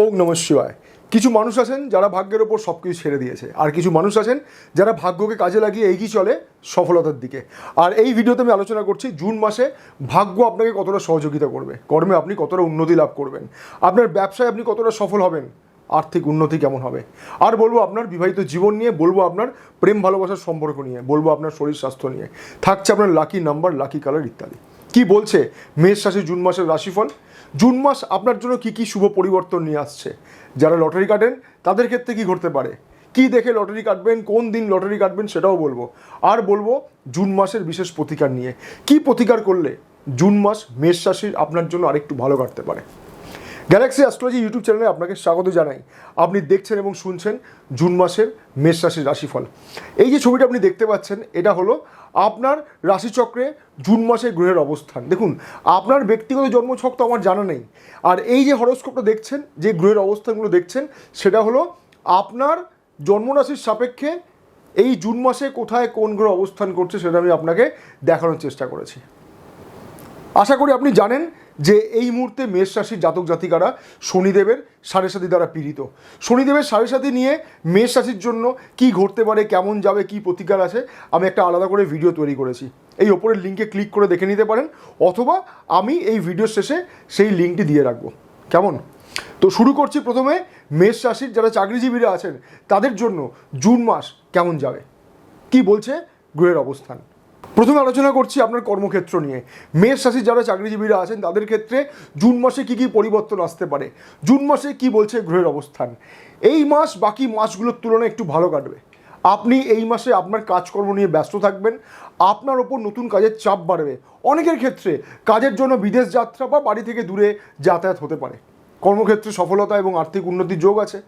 ওম নম শিবায়। কিছু মানুষ আছেন যারা ভাগ্যের ওপর সব কিছু ছেড়ে দিয়েছে। আর কিছু মানুষ আছেন যারা ভাগ্যকে কাজে লাগিয়ে এগিয়ে চলে সফলতার দিকে। আর এই ভিডিওতে আমি আলোচনা করছি জুন মাসে ভাগ্য আপনাকে কতটা সহযোগিতা করবে। কর্মে আপনি কতটা উন্নতি লাভ করবেন। আপনার ব্যবসায় আপনি কতটা সফল হবেন। আর্থিক উন্নতি কেমন হবে। আর বলব আপনার বিবাহিত জীবন নিয়ে, বলব আপনার প্রেম ভালোবাসার সম্পর্ক নিয়ে, বলব আপনার শরীর স্বাস্থ্য নিয়ে। থাকছে আপনার লাকি নাম্বার লাকি কালার ইত্যাদি। কি বলছে মেষ রাশি জুন মাসের রাশিফল? জুন মাস আপনার জন্য কি কি শুভ পরিবর্তন নিয়ে আসছে? যারা লটারি কাটেন, তাদের ক্ষেত্রে কি ঘটতে পারে? কি দেখে লটারি কাটবেন, কোন দিন লটারি কাটবেন সেটাও বলব। আর বলব, জুন মাসের বিশেষ প্রতিকার নিয়ে। কি প্রতিকার করলে জুন মাস মেষ রাশির আপনার জন্য আরেকটু ভালো কাটতে পারে? গ্যালাক্সি অ্যাস্ট্রোলজি ইউটিউব চ্যানেলে আপনাকে স্বাগত জানাই। আপনি দেখছেন এবং শুনছেন জুন মাসের মেষ রাশির রাশিফল। এই যে ছবিটা আপনি দেখতে পাচ্ছেন, এটা হলো আপনার রাশিচক্রে জুন মাসের গ্রহের অবস্থান। দেখুন, আপনার ব্যক্তিগত জন্মছক তো আমার জানা নেই। আর এই যে হরস্কোপটা দেখছেন, যে গ্রহের অবস্থানগুলো দেখছেন, সেটা হলো আপনার জন্মরাশির সাপেক্ষে এই জুন মাসে কোথায় কোন গ্রহ অবস্থান করছে, সেটা আমি আপনাকে দেখানোর চেষ্টা করেছি। আশা করি আপনি জানেন যে এই মুহূর্তে মেষ রাশির জাতক জাতিকারা শনিদেবের সাড়ে সাথী দ্বারা পীড়িত। শনিদেবের সাড়ে সাথী নিয়ে মেষ রাশির জন্য কি ঘটতে পারে, কেমন যাবে, কি প্রতিকার আছে, আমি একটা আলাদা করে ভিডিও তৈরি করেছি। এই ওপরের লিঙ্কে ক্লিক করে দেখে নিতে পারেন, অথবা আমি এই ভিডিওর শেষে সেই লিঙ্কটি দিয়ে রাখব। কেমন? তো শুরু করছি প্রথমে মেষ রাশির যারা চাকরিজীবীরা আছেন, তাদের জন্য জুন মাস কেমন যাবে? কি বলছে গ্রহের অবস্থান? প্রথমে আলোচনা করছি আপনার কর্মক্ষেত্র নিয়ে। মেষ রাশি যারা চাকরিজীবীরা আছেন, তাদের ক্ষেত্রে জুন মাসে কি কি পরিবর্তন আসতে পারে? জুন মাসে কি বলছে গ্রহের অবস্থান? এই মাস বাকি মাসগুলোর তুলনায় একটু ভালো কাটবে। আপনি এই মাসে আপনার কাজকর্ম নিয়ে ব্যস্ত থাকবেন, আপনার ওপর নতুন কাজের চাপ বাড়বে। অনেকের ক্ষেত্রে কাজের জন্য বিদেশ যাত্রা বা বাড়ি থেকে দূরে যাতায়াত হতে পারে। কর্মক্ষেত্রে সফলতা এবং আর্থিক উন্নতির যোগ আছে।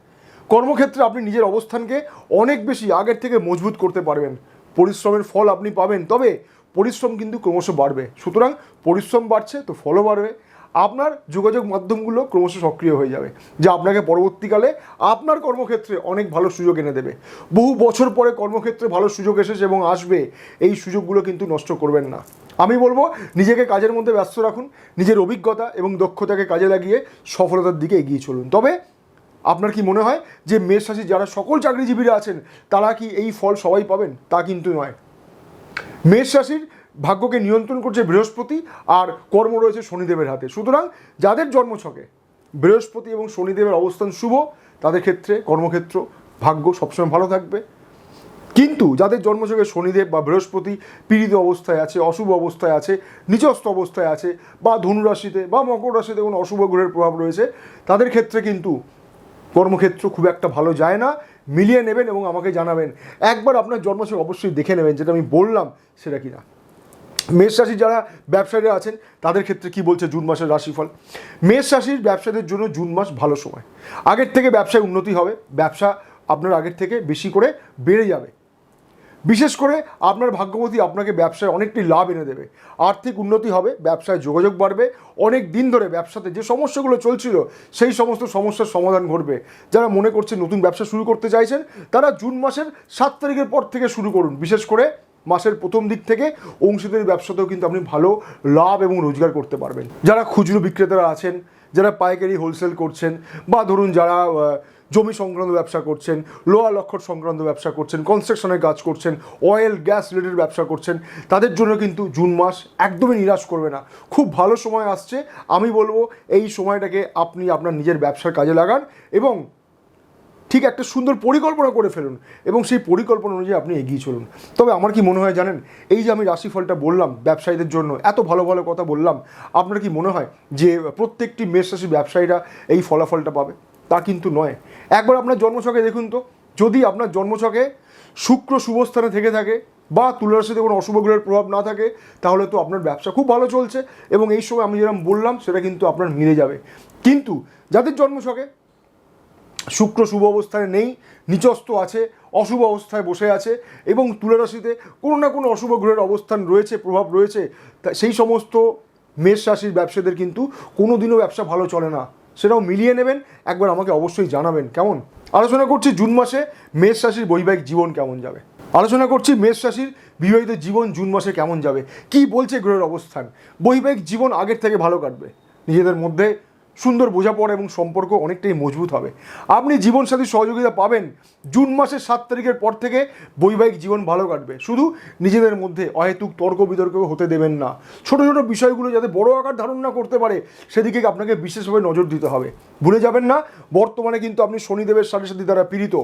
কর্মক্ষেত্রে আপনি নিজের অবস্থানকে অনেক বেশি আগের থেকে মজবুত করতে পারবেন। পরিশ্রমের ফল আপনি পাবেন, তবে পরিশ্রম কিন্তু ক্রমশ বাড়বে। সুতরাং পরিশ্রম বাড়ছে তো ফলও বাড়বে। আপনার যোগাযোগ মাধ্যমগুলো ক্রমশ সক্রিয় হয়ে যাবে, যা আপনাকে পরবর্তীকালে আপনার কর্মক্ষেত্রে অনেক ভালো সুযোগ এনে দেবে। বহু বছর পরে কর্মক্ষেত্রে ভালো সুযোগ এসেছে এবং আসবে, এই সুযোগগুলো কিন্তু নষ্ট করবেন না। আমি বলব, নিজেকে কাজের মধ্যে ব্যস্ত রাখুন, নিজের অভিজ্ঞতা এবং দক্ষতাকে কাজে লাগিয়ে সফলতার দিকে এগিয়ে চলুন। তবে আপনার কি মনে হয় যে মেষ রাশি যারা সকল চাকরিজীবীরা আছেন, তারা কি এই ফল সবাই পাবেন? তা কিন্তু নয়। মেষ রাশির ভাগ্যকে নিয়ন্ত্রণ করছে বৃহস্পতি আর কর্ম রয়েছে শনিদেবের হাতে। সুতরাং যাদের জন্মছকে বৃহস্পতি এবং শনিদেবের অবস্থান শুভ, তাদের ক্ষেত্রে কর্মক্ষেত্র, ভাগ্য সবসময় ভালো থাকবে। কিন্তু যাদের জন্মছকে শনিদেব বা বৃহস্পতি পীড়িত অবস্থায় আছে, অশুভ অবস্থায় আছে নিচস্থ অবস্থায় আছে, বা ধনুরাশিতে বা মকর রাশিতে কোনো অশুভ গ্রহের প্রভাব রয়েছে, তাদের ক্ষেত্রে কিন্তু কর্মক্ষেত্র খুব একটা ভালো যায় না, মিলিয়ে নেবেন এবং আমাকে জানাবেন। একবার আপনার জন্মছক অবশ্যই দেখে নেবেন যেটা আমি বললাম সেটা কি না মেষ রাশির যারা ব্যবসায়ীরা আছেন, তাদের ক্ষেত্রে কি বলছে জুন মাসের রাশিফল? মেষ রাশির ব্যবসাদের জন্য জুন মাস ভালো সময়। আগের থেকে ব্যবসায় উন্নতি হবে, ব্যবসা আপনার আগের থেকে বেশি করে বেড়ে যাবে। বিশেষ করে আপনার ভাগ্যবতী আপনাকে ব্যবসায় অনেকটি লাভ এনে দেবে। আর্থিক উন্নতি হবে, ব্যবসায় যোগাযোগ বাড়বে, অনেক দিন ধরে ব্যবসাতে যে সমস্যাগুলো চলছিল, সেই সমস্ত সমস্যার সমাধান ঘটবে। যারা মনে করছে নতুন ব্যবসা শুরু করতে চাইছেন, তারা জুন মাসের সাত তারিখের পর থেকে শুরু করুন। বিশেষ করে মাসের প্রথম দিক থেকে অংশীদারি ব্যবসাতেও কিন্তু আপনি ভালো লাভ এবং রোজগার করতে পারবেন। যারা খুচরো বিক্রেতারা আছেন, যারা পাইকারি হোলসেল করছেন, বা ধরুন যারা জমি সংক্রান্ত ব্যবসা করছেন, লোহা লক্ষর সংক্রান্ত ব্যবসা করছেন কনস্ট্রাকশনের কাজ করছেন অয়েল গ্যাস রিলেটেড ব্যবসা করছেন, তাদের জন্য কিন্তু জুন মাস একদমই নিরাশ করবে না। খুব ভালো সময় আসছে, আমি বলব এই সময়টাকে আপনি আপনার নিজের ব্যবসার কাজে লাগান এবং ঠিক একটা সুন্দর পরিকল্পনা করে ফেলুন এবং সেই পরিকল্পনা অনুযায়ী আপনি এগিয়ে চলুন। তবে আমার কি মনে হয় জানেন, এই যে আমি রাশিফলটা বললাম ব্যবসায়ীদের জন্য, এত ভালো ভালো কথা বললাম, আপনার কি মনে হয় যে প্রত্যেকটি মেষ রাশি ব্যবসায়ীরা এই ফলাফলটা পাবে? তা কিন্তু নয়। একবার আপনার জন্মছকে দেখুন তো, যদি আপনার জন্মছকে শুক্র শুভস্থানে থেকে থাকে বা তুলারাশিতে কোনো অশুভ গ্রহের প্রভাব না থাকে, তাহলে তো আপনার ব্যবসা খুব ভালো চলছে এবং এই সময় আমি যেরকম বললাম, সেটা কিন্তু আপনার মিলে যাবে। কিন্তু যাদের জন্মছকে শুক্র শুভ অবস্থায় নেই, নিচস্থ আছে, অশুভ অবস্থায় বসে আছে এবং তুলারাশিতে কোনো না কোনো অশুভ গ্রহের অবস্থান রয়েছে, প্রভাব রয়েছে, তা সেই সমস্ত মেষ রাশির ব্যবসাদের কিন্তু কোনো দিনও ব্যবসা ভালো চলে না। সেটাও মিলিয়ে নেবেন। একবার আমাকে অবশ্যই জানাবেন, কেমন? আলোচনা করছি জুন মাসে, মেষ রাশির বৈবাহিক জীবন কেমন যাবে? আলোচনা করছি মেষ রাশির বিবাহিত জীবন জুন মাসে কেমন যাবে? কি বলছে গ্রহের অবস্থান? বৈবাহিক জীবন আগের থেকে ভালো কাটবে। নিজেদের মধ্যে সুন্দর বোঝাপড়া এবং সম্পর্ক অনেকটাই মজবুত হবে। আপনি জীবনসাথীর সহযোগিতা পাবেন। জুন মাসের সাত তারিখের পর থেকে বৈবাহিক জীবন ভালো কাটবে। শুধু নিজেদের মধ্যে অহেতুক তর্ক বিতর্ক হতে দেবেন না। ছোট ছোট বিষয়গুলো যাতে বড় আকার ধারণ না করতে পারে, সেদিকে আপনাকে বিশেষভাবে নজর দিতে হবে। ভুলে যাবেন না, বর্তমানে কিন্তু আপনি শনিদেবের সাথে সাথে দ্বারা পীড়িত।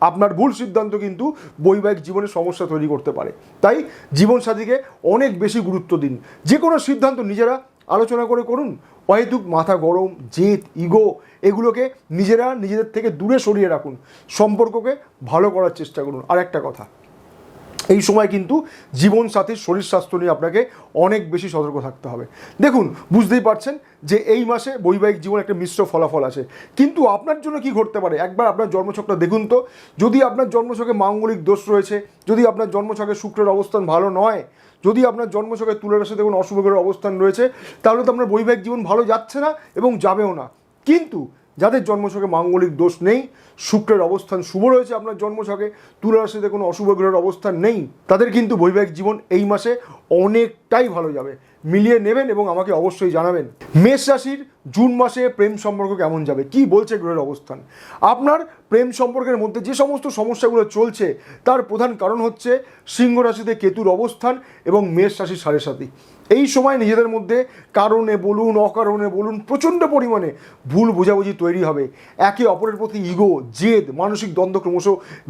আপনার ভুল সিদ্ধান্ত কিন্তু বৈবাহিক জীবনে সমস্যা তৈরি করতে পারে। তাই জীবনসাথীকে অনেক বেশি গুরুত্ব দিন। যে কোনো সিদ্ধান্ত নিজেরা আলোচনা করে করুন। অহেতুক মাথা গরম, জেদ, ইগো, এগুলোকে নিজেরা নিজেদের থেকে দূরে সরিয়ে রাখুন। সম্পর্ককে ভালো করার চেষ্টা করুন। আর একটা কথা। এই সময় কিন্তু জীবনসাথীর শরীর স্বাস্থ্য নিয়ে আপনাকে অনেক বেশি সতর্ক থাকতে হবে। দেখুন, বুঝতেই পারছেন যে এই মাসে বৈবাহিক জীবন একটা মিশ্র ফলাফল আছে। কিন্তু আপনার জন্য কি ঘটতে পারে? একবার আপনার জন্মছকটা দেখুন তো। যদি আপনার জন্মছকে মাঙ্গলিক দোষ রয়েছে, যদি আপনার জন্মছকে শুক্রের অবস্থান ভালো নয়, যদি আপনার জন্মছকে তুলের রাশিতে কোনো অশুভ গ্রহের অবস্থান রয়েছে, তাহলে তো আপনার বৈবাহিক জীবন ভালো যাচ্ছে না এবং যাবেও না। কিন্তু যাদের জন্মছকে মাঙ্গলিক দোষ নেই, শুক্রের অবস্থান শুভ রয়েছে আপনার জন্মছকে তুলা রাশিতে কোনো অশুভ গ্রহের অবস্থান নেই, তাদের কিন্তু বৈবাহিক জীবন এই মাসে অনেকটাই ভালো যাবে। মিলিয়ে নেবেন এবং আমাকে অবশ্যই জানাবেন। মেষ রাশির জুন মাসে প্রেম সম্পর্ক কেমন যাবে? কি বলছে গ্রহের অবস্থান? আপনার প্রেম সম্পর্কের মধ্যে যে সমস্ত সমস্যাগুলো চলছে, তার প্রধান কারণ হচ্ছে সিংহ রাশিতে কেতুর অবস্থান এবং মেষ রাশির সাড়ে সাথী এই সময় নিজেদের মধ্যে কারণে বলুন, অকারণে বলুন, প্রচণ্ড পরিমাণে ভুল বোঝাবুঝি তৈরি হবে। একে অপরের প্রতি ইগো জেদ, মানসিক দ্বন্দ্ব ক্রমশ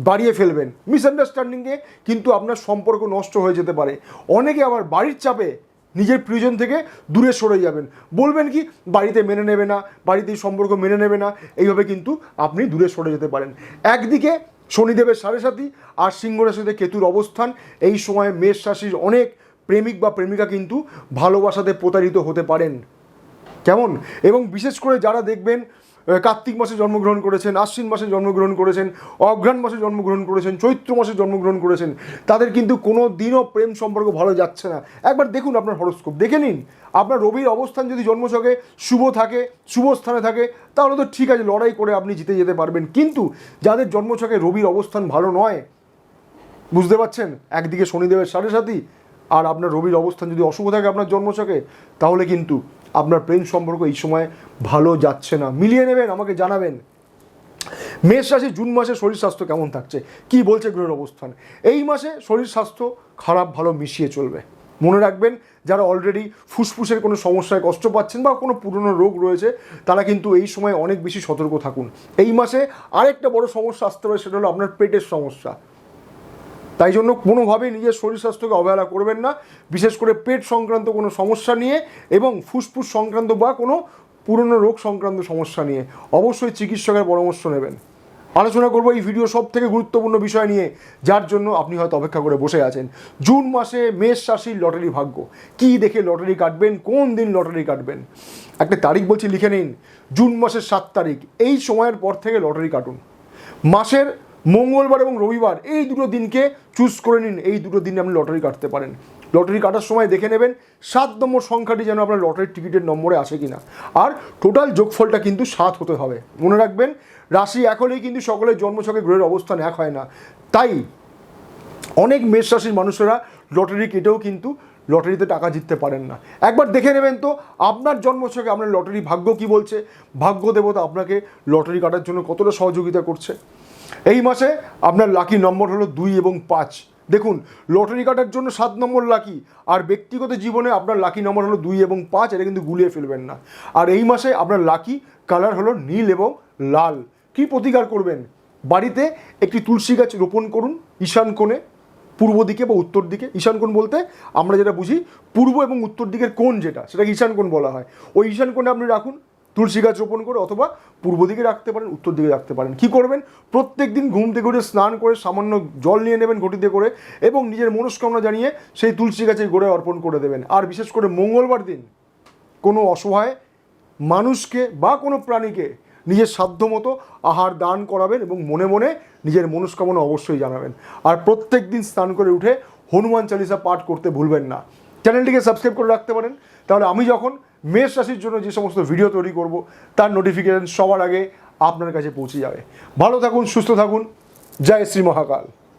বাড়িয়ে ফেলবেন। মিসআন্ডারস্ট্যান্ডিংয়ে কিন্তু আপনার সম্পর্ক নষ্ট হয়ে যেতে পারে। অনেকে আবার বাড়ির চাপে নিজের প্রিয়জন থেকে দূরে সরে যাবেন। বলবেন কি, বাড়িতে মেনে নেবে না, বাড়িতে সম্পর্ক মেনে নেবে না, এইভাবে কিন্তু আপনি দূরে সরে যেতে পারেন। একদিকে শনিদেবের সাড়ে সাথী আর সিংহ রাশিতে কেতুর অবস্থান। এই সময় মেষ রাশির অনেক প্রেমিক বা প্রেমিকা কিন্তু ভালোবাসাতে প্রতারিত হতে পারেন। কেমন? এবং বিশেষ করে যারা দেখবেন কার্তিক মাসে জন্মগ্রহণ করেছেন, আশ্বিন মাসে জন্মগ্রহণ করেছেন, অঘ্রাণ মাসে জন্মগ্রহণ করেছেন, চৈত্র মাসে জন্মগ্রহণ করেছেন, তাদের কিন্তু কোনো দিনও প্রেম সম্পর্ক ভালো যাচ্ছে না। একবার দেখুন আপনার হরস্কোপ, দেখে নিন। আপনার রবির অবস্থান যদি জন্মছকে শুভ থাকে, শুভ স্থানে থাকে, তাহলে তো ঠিক আছে, লড়াই করে আপনি জিতে যেতে পারবেন। কিন্তু যাদের জন্মছকে রবির অবস্থান ভালো নয়, বুঝতে পারছেন? একদিকে শনিদেবের সাড়ে সাথী আর আপনার রবির অবস্থান যদি অশুভ থাকে আপনার জন্মছকে, তাহলে কিন্তু আপনার প্রেম সম্পর্ক এই সময় ভালো যাচ্ছে না। মিলিয়ে নেবেন, আমাকে জানাবেন। মেষ রাশি, জুন মাসে শরীর স্বাস্থ্য কেমন থাকছে? কি বলছে গ্রহের অবস্থান? এই মাসে শরীর স্বাস্থ্য খারাপ, ভালো মিশিয়ে চলবে। মনে রাখবেন, যারা অলরেডি ফুসফুসের কোনো সমস্যায় কষ্ট পাচ্ছেন বা কোনো পুরনো রোগ রয়েছে, তারা কিন্তু এই সময় অনেক বেশি সতর্ক থাকুন। এই মাসে আরেকটা বড় সমস্যা আসতে পারে, সেটা হলো আপনার পেটের সমস্যা। তাই জন্য কোনোভাবেই নিজের শরীর স্বাস্থ্যকে অবহেলা করবেন না, বিশেষ করে পেট সংক্রান্ত কোনো সমস্যা নিয়ে এবং ফুসফুস সংক্রান্ত বা কোনো পুরনো রোগ সংক্রান্ত সমস্যা নিয়ে। অবশ্যই চিকিৎসকের পরামর্শ নেবেন। আলোচনা করব এই ভিডিও সব থেকে গুরুত্বপূর্ণ বিষয় নিয়ে, যার জন্য আপনি হয়তো অপেক্ষা করে বসে আছেন। জুন মাসে মেষ রাশির লটারি ভাগ্য। কি দেখে লটারি কাটবেন? কোন দিন লটারি কাটবেন? একটা তারিখ বলছি, লিখে নিন। জুন মাসের সাত তারিখ। এই সময়ের পর থেকে লটারি কাটুন। মাসের মঙ্গলবার এবং রবিবার এই দুটো দিনকে চুজ করে নিন। এই দুটো দিনে আপনি লটারি কাটতে পারেন। লটারি কাটার সময় দেখে নেবেন সাত নম্বর সংখ্যাটি যেন আপনার লটারির টিকিটের নম্বরে আসে কিনা। আর টোটাল যোগফলটা কিন্তু সাত হতে হবে। মনে রাখবেন, রাশি এক হলেই কিন্তু সকলের জন্মছকে গ্রহের অবস্থান এক হয় না। তাই অনেক মেষ রাশির মানুষেরা লটারি কেটেও কিন্তু লটারিতে টাকা জিততে পারেন না। একবার দেখে নেবেন তো, আপনার জন্মছকে আপনার লটারি ভাগ্য কি বলছে? ভাগ্য দেবতা আপনাকে লটারি কাটার জন্য কতটা সহযোগিতা করছে? এই মাসে আপনার লাকি নম্বর হলো দুই এবং পাঁচ। দেখুন, লটারি কাটার জন্য সাত নম্বর লাকি আর ব্যক্তিগত জীবনে আপনার লাকি নম্বর হলো দুই এবং পাঁচ, এটা কিন্তু গুলিয়ে ফেলবেন না। আর এই মাসে আপনার লাকি কালার হলো নীল এবং লাল। কি প্রতিকার করবেন? বাড়িতে একটি তুলসী গাছ রোপণ করুন, ঈশান কোণে, পূর্ব দিকে বা উত্তর দিকে। ঈশান কোণ বলতে আমরা যেটা বুঝি, পূর্ব এবং উত্তর দিকের কোণ যেটা, সেটাকে ঈশান কোণ বলা হয়। ওই ঈশান কোণে আপনি রাখুন তুলসী গাছ রোপণ করে অথবা পূর্ব দিকে রাখতে পারেন, উত্তর দিকে রাখতে পারেন। কি করবেন? প্রত্যেক দিন ঘুম থেকে উঠে স্নান করে সামান্য জল নিয়ে নেবেন ঘটিতে করে এবং নিজের মনস্কামনা জানিয়ে সেই তুলসী গাছের গোড়ায় অর্পণ করে দেবেন। আর বিশেষ করে মঙ্গলবার দিন কোনো অসহায় মানুষকে বা কোনো প্রাণীকে নিজের সাধ্য মতো আহার দান করাবেন এবং মনে মনে নিজের মনস্কামনা অবশ্যই জানাবেন। আর প্রত্যেক দিন স্নান করে উঠে হনুমান চালিসা পাঠ করতে ভুলবেন না। চ্যানেলটিকে সাবস্ক্রাইব করে রাখতে পারেন। তাহলে আমি যখন মেষ রাশির জন্য যে সমস্ত ভিডিও তৈরি করব, তার নোটিফিকেশন সবার আগে আপনার কাছে পৌঁছে যাবে। ভালো থাকুন, সুস্থ থাকুন। জয় শ্রী মহাকাল।